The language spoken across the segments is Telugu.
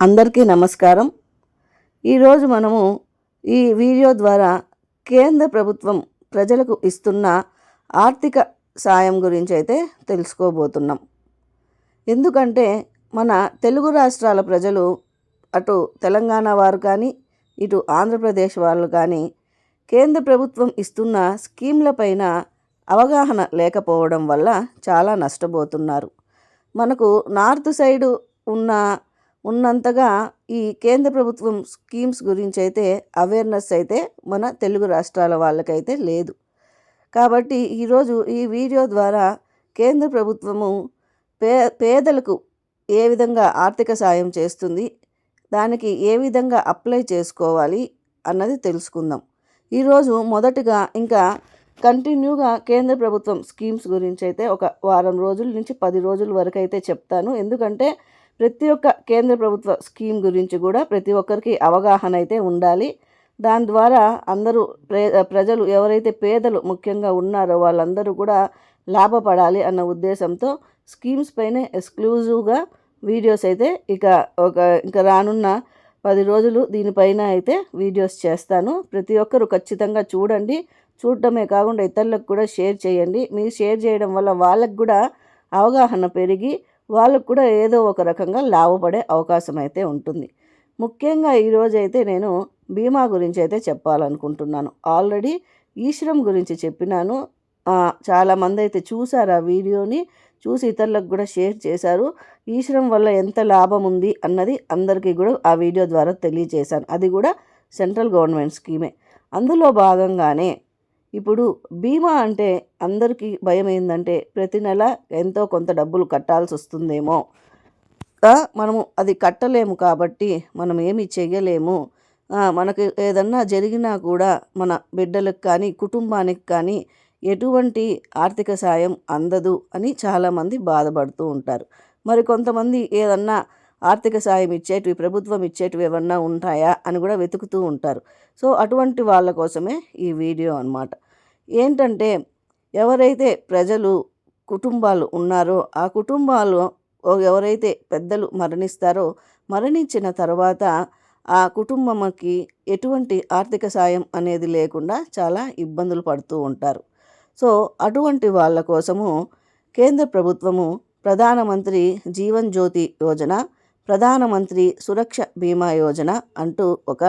అందరికీ నమస్కారం. ఈరోజు మనము ఈ వీడియో ద్వారా కేంద్ర ప్రభుత్వం ప్రజలకు ఇస్తున్న ఆర్థిక సాయం గురించి అయితే తెలుసుకోబోతున్నాం. ఎందుకంటే మన తెలుగు రాష్ట్రాల ప్రజలు అటు తెలంగాణ వారు కానీ ఇటు ఆంధ్రప్రదేశ్ వాళ్ళు కానీ కేంద్ర ప్రభుత్వం ఇస్తున్న స్కీమ్లపైన అవగాహన లేకపోవడం వల్ల చాలా నష్టపోతున్నారు. మనకు నార్త్ సైడు ఉన్న ఉన్నంతగా ఈ కేంద్ర ప్రభుత్వం స్కీమ్స్ గురించి అయితే అవేర్నెస్ అయితే మన తెలుగు రాష్ట్రాల వాళ్ళకైతే లేదు. కాబట్టి ఈరోజు ఈ వీడియో ద్వారా కేంద్ర ప్రభుత్వము పే పేదలకు ఏ విధంగా ఆర్థిక సాయం చేస్తుంది దానికి ఏ విధంగా అప్లై చేసుకోవాలి అన్నది తెలుసుకుందాం. ఈరోజు మొదటగా ఇంకా కంటిన్యూగా కేంద్ర ప్రభుత్వం స్కీమ్స్ గురించి అయితే ఒక వారం రోజుల నుంచి పది రోజుల వరకు అయితే చెప్తాను. ఎందుకంటే ప్రతి ఒక్క కేంద్ర ప్రభుత్వ స్కీమ్ గురించి కూడా ప్రతి ఒక్కరికి అవగాహన అయితే ఉండాలి. దాని ద్వారా అందరూ ప్రే ప్రజలు ఎవరైతే పేదలు ముఖ్యంగా ఉన్నారో వాళ్ళందరూ కూడా లాభపడాలి అన్న ఉద్దేశంతో స్కీమ్స్ పైనే ఎక్స్క్లూజివ్గా వీడియోస్ అయితే ఇక ఒక ఇంకా రానున్న పది రోజులు దీనిపైన అయితే వీడియోస్ చేస్తాను. ప్రతి ఒక్కరు ఖచ్చితంగా చూడండి. చూడటమే కాకుండా ఇతరులకు కూడా షేర్ చేయండి. మీరు షేర్ చేయడం వల్ల వాళ్ళకు కూడా అవగాహన పెరిగి వాళ్ళకు కూడా ఏదో ఒక రకంగా లాభపడే అవకాశం అయితే ఉంటుంది. ముఖ్యంగా ఈరోజైతే నేను బీమా గురించి అయితే చెప్పాలనుకుంటున్నాను. ఆల్రెడీ ఈశ్వరం గురించి చెప్పినాను. చాలామంది అయితే చూశారు ఆ వీడియోని. చూసి ఇతరులకు కూడా షేర్ చేశారు. ఈశ్వరం వల్ల ఎంత లాభం ఉంది అన్నది అందరికీ కూడా ఆ వీడియో ద్వారా తెలియజేశాను. అది కూడా సెంట్రల్ గవర్నమెంట్ స్కీమే. అందులో భాగంగానే ఇప్పుడు బీమా అంటే అందరికీ భయం ఏంటంటే ప్రతి నెల ఎంతో కొంత డబ్బులు కట్టాల్సి వస్తుందేమో. మనము అది కట్టలేము కాబట్టి మనం ఏమి చేయలేము మనకు ఏదన్నా జరిగినా కూడా మన బిడ్డలకు కానీ కుటుంబానికి కానీ ఎటువంటి ఆర్థిక సాయం అందదు అని చాలామంది బాధపడుతూ ఉంటారు. మరి కొంతమంది ఏదన్నా ఆర్థిక సాయం ఇచ్చేటివి ప్రభుత్వం ఇచ్చేటివి ఏమన్నా ఉంటాయా అని కూడా వెతుకుతూ ఉంటారు. సో అటువంటి వాళ్ళ కోసమే ఈ వీడియో అనమాట ఏంటంటే ఎవరైతే ప్రజలు కుటుంబాలు ఉన్నారో ఆ కుటుంబాలు ఎవరైతే పెద్దలు మరణిస్తారో మరణించిన తర్వాత ఆ కుటుంబంకి ఎటువంటి ఆర్థిక సాయం అనేది లేకుండా చాలా ఇబ్బందులు పడుతూ ఉంటారు. సో అటువంటి వాళ్ళ కోసము కేంద్ర ప్రభుత్వము ప్రధానమంత్రి జీవన్ జ్యోతి యోజన ప్రధానమంత్రి సురక్ష బీమా యోజన అంటూ ఒక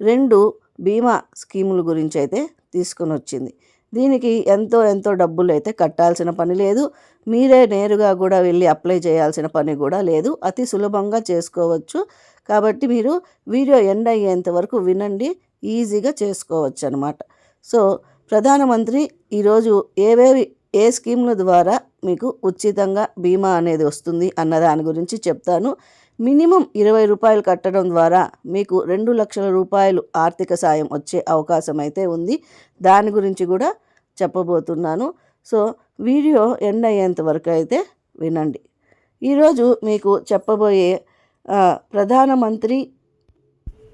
రెండు బీమా స్కీముల గురించి అయితే తీసుకొని వచ్చింది దీనికి ఎంతో ఎంతో డబ్బులు అయితే కట్టాల్సిన పని లేదు. మీరే నేరుగా కూడా వెళ్ళి అప్లై చేయాల్సిన పని కూడా లేదు. అతి సులభంగా చేసుకోవచ్చు. కాబట్టి మీరు వీడియో ఎండ్ అయ్యేంత వరకు వినండి. ఈజీగా చేసుకోవచ్చు అనమాట సో ప్రధానమంత్రి ఈరోజు ఏవేవి ఏ స్కీమ్ల ద్వారా మీకు ఉచితంగా బీమా అనేది వస్తుంది అన్న దాని గురించి చెప్తాను. మినిమం ఇరవై రూపాయలు కట్టడం ద్వారా మీకు రెండు లక్షల రూపాయలు ఆర్థిక సాయం వచ్చే అవకాశం అయితే ఉంది. దాని గురించి కూడా చెప్పబోతున్నాను. సో వీడియో ఎండ్ అయ్యేంత వరకు అయితే వినండి. ఈరోజు మీకు చెప్పబోయే ప్రధానమంత్రి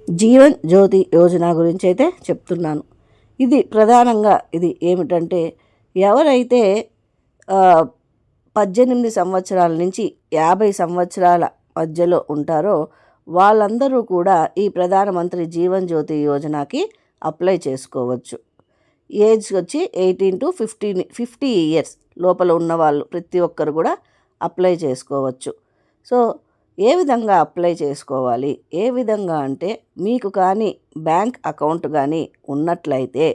జీవన్ జ్యోతి యోజన గురించి అయితే చెప్తున్నాను. ఇది ప్రధానంగా ఇది ఏమిటంటే ఎవరైతే పద్దెనిమిది సంవత్సరాల నుంచి యాభై సంవత్సరాల మధ్యలో ఉంటారో వాళ్ళందరూ కూడా ఈ ప్రధానమంత్రి జీవన్ జ్యోతి యోజనకి అప్లై చేసుకోవచ్చు. ఏజ్ వచ్చి eighteen to fifteen fifty years లోపల ఉన్న వాళ్ళు ప్రతి ఒక్కరు కూడా అప్లై చేసుకోవచ్చు. సో ఏ విధంగా అప్లై చేసుకోవాలి? ఏ విధంగా అంటే మీకు కానీ బ్యాంక్ అకౌంట్ కానీ ఉన్నట్లయితే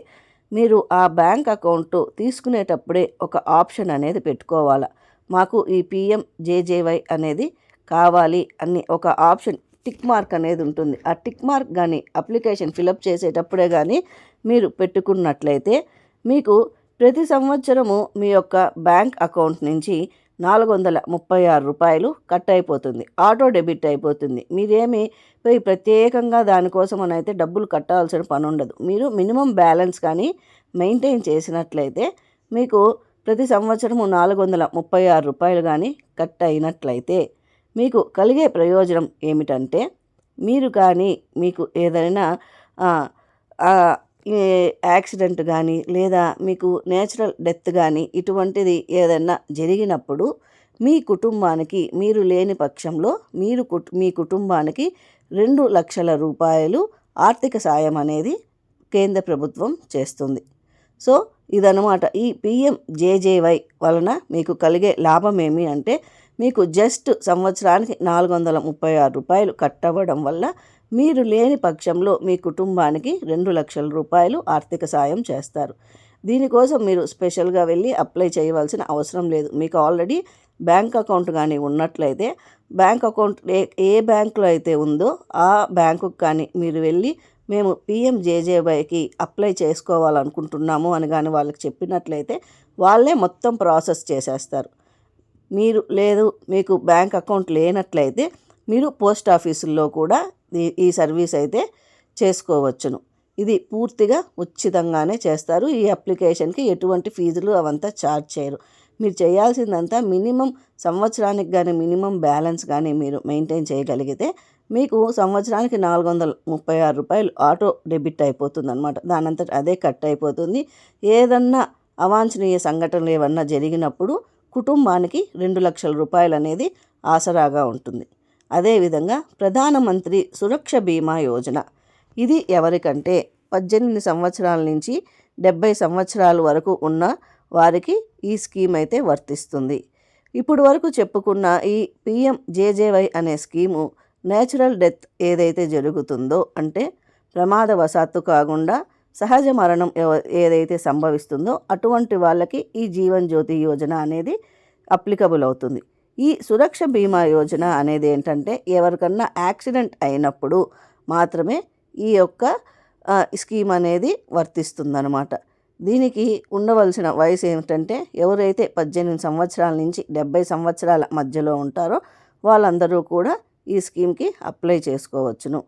మీరు ఆ బ్యాంక్ అకౌంట్ తీసుకునేటప్పుడే ఒక ఆప్షన్ అనేది పెట్టుకోవాలి? మాకు ఈ పిఎం జేజేవై అనేది కావాలి అని ఒక ఆప్షన్ టిక్ మార్క్ అనేది ఉంటుంది. ఆ టిక్ మార్క్ కానీ అప్లికేషన్ ఫిలప్ చేసేటప్పుడే కానీ మీరు పెట్టుకున్నట్లయితే మీకు ప్రతి సంవత్సరము మీ యొక్క బ్యాంక్ అకౌంట్ నుంచి నాలుగు వందల ముప్పై ఆరు రూపాయలు కట్ అయిపోతుంది. ఆటో డెబిట్ అయిపోతుంది. మీరేమి పోయి ప్రత్యేకంగా దానికోసం అని అయితే డబ్బులు కట్టాల్సిన పని ఉండదు. మీరు మినిమం బ్యాలెన్స్ కానీ మెయింటైన్ చేసినట్లయితే మీకు ప్రతి సంవత్సరము నాలుగు వందల ముప్పై ఆరు రూపాయలు కానీ కట్ అయినట్లయితే మీకు కలిగే ప్రయోజనం ఏమిటంటే మీరు కానీ మీకు ఏదైనా యాక్సిడెంట్ కానీ లేదా మీకు నేచురల్ డెత్ కానీ ఇటువంటిది ఏదైనా జరిగినప్పుడు మీ కుటుంబానికి మీరు లేని పక్షంలో మీరు మీ కుటుంబానికి రెండు లక్షల రూపాయలు ఆర్థిక సాయం అనేది కేంద్ర ప్రభుత్వం చేస్తుంది. సో ఇదనమాట ఈ పిఎం జేజేవై వలన మీకు కలిగే లాభం ఏమి అంటే మీకు జస్ట్ సంవత్సరానికి నాలుగు వందల ముప్పై ఆరు రూపాయలు కట్ అవ్వడం వల్ల మీరు లేని పక్షంలో మీ కుటుంబానికి రెండు లక్షల రూపాయలు ఆర్థిక సాయం చేస్తారు. దీనికోసం మీరు స్పెషల్గా వెళ్ళి అప్లై చేయవలసిన అవసరం లేదు. మీకు ఆల్రెడీ బ్యాంక్ అకౌంట్ కానీ ఉన్నట్లయితే బ్యాంక్ అకౌంట్ ఏ ఏ బ్యాంకులో అయితే ఉందో ఆ బ్యాంకుకు కానీ మీరు వెళ్ళి మేము పిఎంజేజేవైకి అప్లై చేసుకోవాలనుకుంటున్నాము అని కానీ వాళ్ళకి చెప్పినట్లయితే వాళ్ళే మొత్తం ప్రాసెస్ చేసేస్తారు. మీరు లేదు మీకు బ్యాంక్ అకౌంట్ లేనట్లయితే మీరు పోస్ట్ ఆఫీసుల్లో కూడా ఈ- సర్వీస్ అయితే చేసుకోవచ్చును. ఇది పూర్తిగా ఉచితంగానే చేస్తారు. ఈ అప్లికేషన్కి ఎటువంటి ఫీజులు అవంతా ఛార్జ్ చేయరు. మీరు చేయాల్సిందంతా మినిమం సంవత్సరానికి కానీ మినిమం బ్యాలెన్స్ కానీ మీరు మెయింటైన్ చేయగలిగితే మీకు సంవత్సరానికి నాలుగు వందల ముప్పై ఆరు రూపాయలు ఆటో డెబిట్ అయిపోతుంది అనమాట దానంతట అదే కట్ అయిపోతుంది. ఏదన్నా అవాంఛనీయ సంఘటనలు ఏమన్నా జరిగినప్పుడు కుటుంబానికి రెండు లక్షల రూపాయలు అనేది ఆసరాగా ఉంటుంది. అదేవిధంగా ప్రధానమంత్రి సురక్ష బీమా యోజన. ఇది ఎవరికంటే పద్దెనిమిది సంవత్సరాల నుంచి డెబ్బై సంవత్సరాల వరకు ఉన్న వారికి ఈ స్కీమ్ అయితే వర్తిస్తుంది. ఇప్పుడు వరకు చెప్పుకున్న ఈ పిఎం జేజేవై అనే స్కీము నేచురల్ డెత్ ఏదైతే జరుగుతుందో అంటే ప్రమాదవశాత్తు కాకుండా సహజ మరణం ఏదైతే సంభవిస్తుందో అటువంటి వాళ్ళకి ఈ జీవన్ జ్యోతి యోజన అనేది అప్లికబుల్ అవుతుంది. ఈ సురక్ష బీమా యోజన అనేది ఏంటంటే ఎవరికన్నా యాక్సిడెంట్ అయినప్పుడు మాత్రమే ఈ యొక్క స్కీమ్ అనేది వర్తిస్తుందనమాట దీనికి ఉండవలసిన వయసు ఏమిటంటే ఎవరైతే పద్దెనిమిది సంవత్సరాల నుంచి డెబ్బై సంవత్సరాల మధ్యలో ఉంటారో వాళ్ళందరూ కూడా ఈ స్కీమ్కి అప్లై చేసుకోవచ్చును.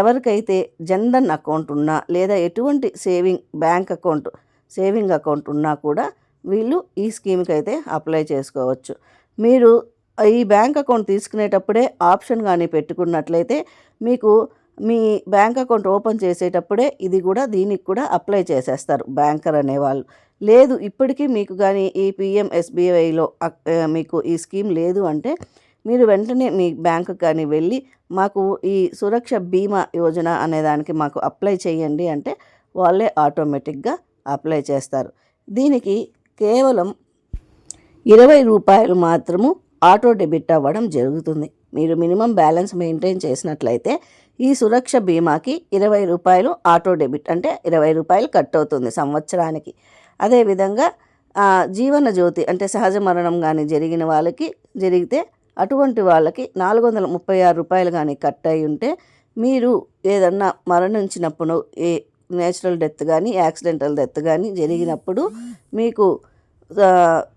ఎవరికైతే జన్ధన్ అకౌంట్ ఉన్నా లేదా ఎటువంటి saving bank account saving account ఉన్నా కూడా వీళ్ళు ఈ స్కీమ్కి అయితే అప్లై చేసుకోవచ్చు. మీరు ఈ బ్యాంక్ అకౌంట్ తీసుకునేటప్పుడే ఆప్షన్ కానీ పెట్టుకున్నట్లయితే మీకు మీ బ్యాంక్ అకౌంట్ ఓపెన్ చేసేటప్పుడే ఇది కూడా దీనికి కూడా అప్లై చేసేస్తారు బ్యాంకర్ అనేవాళ్ళు. లేదు ఇప్పటికీ మీకు కానీ ఈ పిఎంఎస్బీఐలో మీకు ఈ స్కీమ్ లేదు అంటే మీరు వెంటనే మీ బ్యాంకు కానీ వెళ్ళి మాకు ఈ సురక్ష బీమా యోజన అనే దానికి మాకు అప్లై చేయండి అంటే వాళ్ళే ఆటోమేటిక్గా అప్లై చేస్తారు. దీనికి కేవలం ఇరవై రూపాయలు మాత్రము ఆటో డెబిట్ అవ్వడం జరుగుతుంది. మీరు మినిమం బ్యాలెన్స్ మెయింటైన్ చేసినట్లయితే ఈ సురక్ష బీమాకి ఇరవై రూపాయలు ఆటో డెబిట్ అంటే ఇరవై రూపాయలు కట్ అవుతుంది సంవత్సరానికి. అదేవిధంగా ఆ, జీవన జ్యోతి అంటే సహజ మరణం కానీ జరిగిన వాళ్ళకి జరిగితే అటువంటి వాళ్ళకి నాలుగు వందల ముప్పై ఆరు రూపాయలు కానీ కట్ అయి ఉంటే మీరు ఏదన్నా మరణించినప్పుడు ఏ నేచురల్ డెత్ కానీ యాక్సిడెంటల్ డెత్ కానీ జరిగినప్పుడు మీకు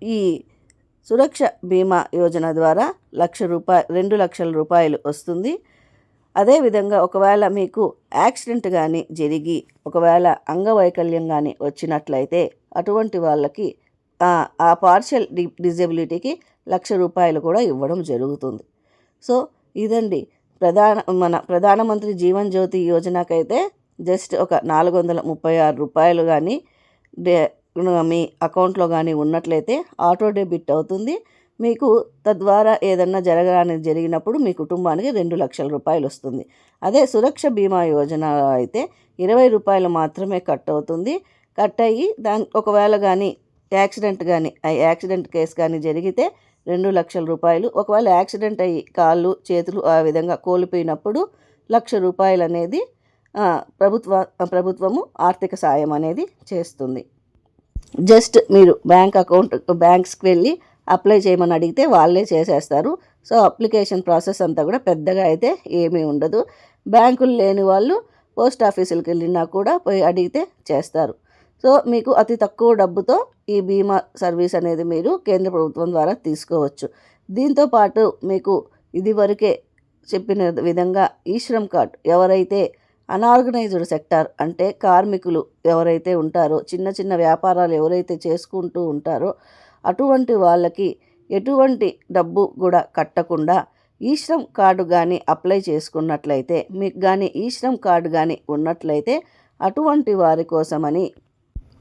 ఈ సురక్ష బీమా యోజన ద్వారా లక్ష రూపాయ రెండు లక్షల రూపాయలు వస్తుంది. అదేవిధంగా ఒకవేళ మీకు యాక్సిడెంట్ కానీ జరిగి ఒకవేళ అంగవైకల్యం కానీ వచ్చినట్లయితే అటువంటి వాళ్ళకి ఆ, పార్షియల్ డి డిజబిలిటీకి లక్ష రూపాయలు కూడా ఇవ్వడం జరుగుతుంది. సో ఇదండి. ప్రధాన మన ప్రధానమంత్రి జీవన్ జ్యోతి యోజనకైతే జస్ట్ ఒక నాలుగు వందల ముప్పై ఆరు రూపాయలు కానీ డే మీ అకౌంట్లో కానీ ఉన్నట్లయితే ఆటో డెబిట్ అవుతుంది. మీకు తద్వారా ఏదన్నా జరగడానికి జరిగినప్పుడు మీ కుటుంబానికి రెండు లక్షల రూపాయలు వస్తుంది. అదే సురక్ష బీమా యోజన అయితే ఇరవై రూపాయలు మాత్రమే కట్ అవుతుంది. కట్ అయ్యి దాని ఒకవేళ కానీ యాక్సిడెంట్ కానీ ఆ యాక్సిడెంట్ కేసు కానీ జరిగితే రెండు లక్షల రూపాయలు. ఒకవేళ యాక్సిడెంట్ అయ్యి కాళ్ళు చేతులు ఆ విధంగా కోల్పోయినప్పుడు లక్ష రూపాయలు అనేది ప్రభుత్వ ప్రభుత్వము ఆర్థిక సాయం అనేది చేస్తుంది. జస్ట్ మీరు బ్యాంక్ అకౌంట్ బ్యాంక్స్కి వెళ్ళి అప్లై చేయమని అడిగితే వాళ్ళే చేసేస్తారు. సో అప్లికేషన్ ప్రాసెస్ అంతా కూడా పెద్దగా అయితే ఏమీ ఉండదు. బ్యాంకులు లేని వాళ్ళు పోస్ట్ ఆఫీసులకు వెళ్ళినా కూడా పోయి అడిగితే చేస్తారు. సో మీకు అతి తక్కువ డబ్బుతో ఈ బీమా సర్వీస్ అనేది మీరు కేంద్ర ప్రభుత్వం ద్వారా తీసుకోవచ్చు. దీంతో పాటు మీకు ఇదివరకే చెప్పిన విధంగా ఈ శ్రమ్ కార్డ్ ఎవరైతే అనార్గనైజ్డ్ సెక్టార్ అంటే కార్మికులు ఎవరైతే ఉంటారో చిన్న చిన్న వ్యాపారాలు ఎవరైతే చేసుకుంటూ ఉంటారో అటువంటి వాళ్ళకి ఎటువంటి డబ్బు కూడా కట్టకుండా ఈ శ్రమ్ కార్డు కానీ అప్లై చేసుకున్నట్లయితే మీకు కానీ ఈ శ్రమ్ కార్డు కానీ ఉన్నట్లయితే అటువంటి వారి కోసమని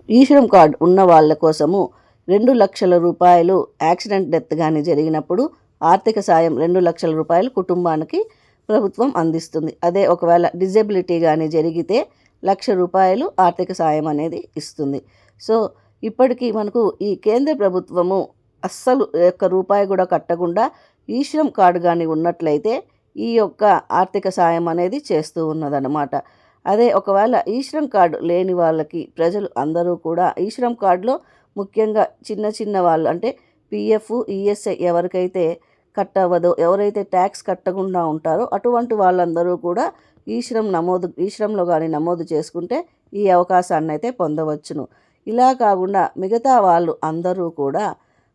ఈ శ్రమ్ కార్డు ఉన్న వాళ్ళ కోసము రెండు లక్షల రూపాయలు యాక్సిడెంట్ డెత్ కానీ జరిగినప్పుడు ఆర్థిక సాయం రెండు లక్షల రూపాయలు కుటుంబానికి ప్రభుత్వం అందిస్తుంది. అదే ఒకవేళ డిజబిలిటీ కానీ జరిగితే లక్ష రూపాయలు ఆర్థిక సాయం అనేది ఇస్తుంది. సో ఇప్పటికీ మనకు ఈ కేంద్ర ప్రభుత్వము అస్సలు యొక్క రూపాయి కూడా కట్టకుండా ఈశ్రమ్ కార్డు కానీ ఉన్నట్లయితే ఈ యొక్క ఆర్థిక సాయం అనేది చేస్తూ ఉన్నదన్నమాట. అదే ఒకవేళ ఈశ్రమ్ కార్డు లేని వాళ్ళకి ప్రజలు అందరూ కూడా ఈశ్రమ్ కార్డులో ముఖ్యంగా చిన్న చిన్న వాళ్ళు అంటే పిఎఫ్ ఈఎస్ఐ ఎవరికైతే కట్ అవ్వదో ఎవరైతే ట్యాక్స్ కట్టకుండా ఉంటారో అటువంటి వాళ్ళందరూ కూడా ఈశ్రమ్ నమోదు ఈశ్రమ్లో కానీ నమోదు చేసుకుంటే ఈ అవకాశాన్ని అయితే పొందవచ్చును. ఇలా కాకుండా మిగతా వాళ్ళు అందరూ కూడా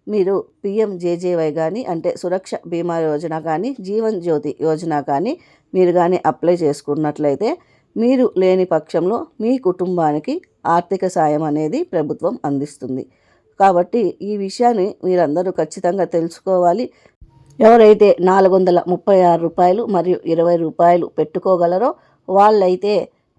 మీరు పిఎంజేజేవై కానీ అంటే సురక్ష బీమా యోజన కానీ జీవన్ జ్యోతి యోజన కానీ మీరు కానీ అప్లై చేసుకున్నట్లయితే మీరు లేని పక్షంలో మీ కుటుంబానికి ఆర్థిక సాయం అనేది ప్రభుత్వం అందిస్తుంది. కాబట్టి ఈ విషయాన్ని మీరందరూ ఖచ్చితంగా తెలుసుకోవాలి. ఎవరైతే నాలుగు వందల ముప్పై ఆరు రూపాయలు మరియు ఇరవై రూపాయలు పెట్టుకోగలరో వాళ్ళైతే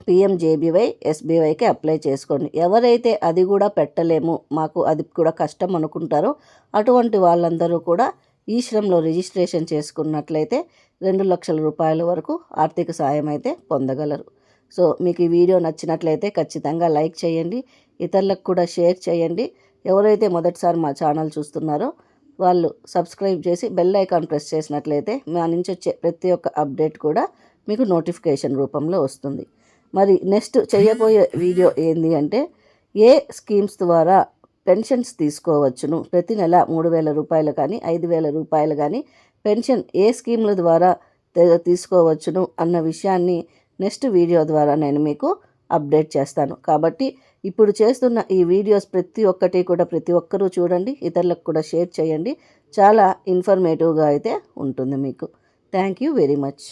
పిఎంజేబీవై ఎస్బీవైకి అప్లై చేసుకోండి. ఎవరైతే అది కూడా పెట్టలేము మాకు అది కూడా కష్టం అనుకుంటారో అటువంటి వాళ్ళందరూ కూడా ఈ శ్రమ్లో రిజిస్ట్రేషన్ చేసుకున్నట్లయితే రెండు లక్షల రూపాయల వరకు ఆర్థిక సాయం అయితే పొందగలరు. సో మీకు ఈ వీడియో నచ్చినట్లయితే ఖచ్చితంగా లైక్ చేయండి ఇతరులకు కూడా షేర్ చేయండి. ఎవరైతే మొదటిసారి మా ఛానల్ చూస్తున్నారో వాళ్ళు సబ్స్క్రైబ్ చేసి బెల్ ఐకాన్ ప్రెస్ చేసినట్లయితే మా నుంచి వచ్చే ప్రతి ఒక్క అప్డేట్ కూడా మీకు నోటిఫికేషన్ రూపంలో వస్తుంది. మరి నెక్స్ట్ చేయబోయే వీడియో ఏంది అంటే ఏ స్కీమ్స్ ద్వారా పెన్షన్స్ తీసుకోవచ్చును? ప్రతి నెల మూడు వేల రూపాయలు కానీ ఐదు వేల రూపాయలు కానీ పెన్షన్ ఏ స్కీమ్ల ద్వారా తీసుకోవచ్చును? అన్న విషయాన్ని నెక్స్ట్ వీడియో ద్వారా నేను మీకు అప్డేట్ చేస్తాను. కాబట్టి ఇప్పుడు చేస్తున్న ఈ వీడియోస్ ప్రతి ఒక్కటి కూడా ప్రతి ఒక్కరూ చూడండి ఇతరులకు కూడా షేర్ చేయండి. చాలా ఇన్ఫర్మేటివ్గా అయితే ఉంటుంది మీకు. Thank you very much.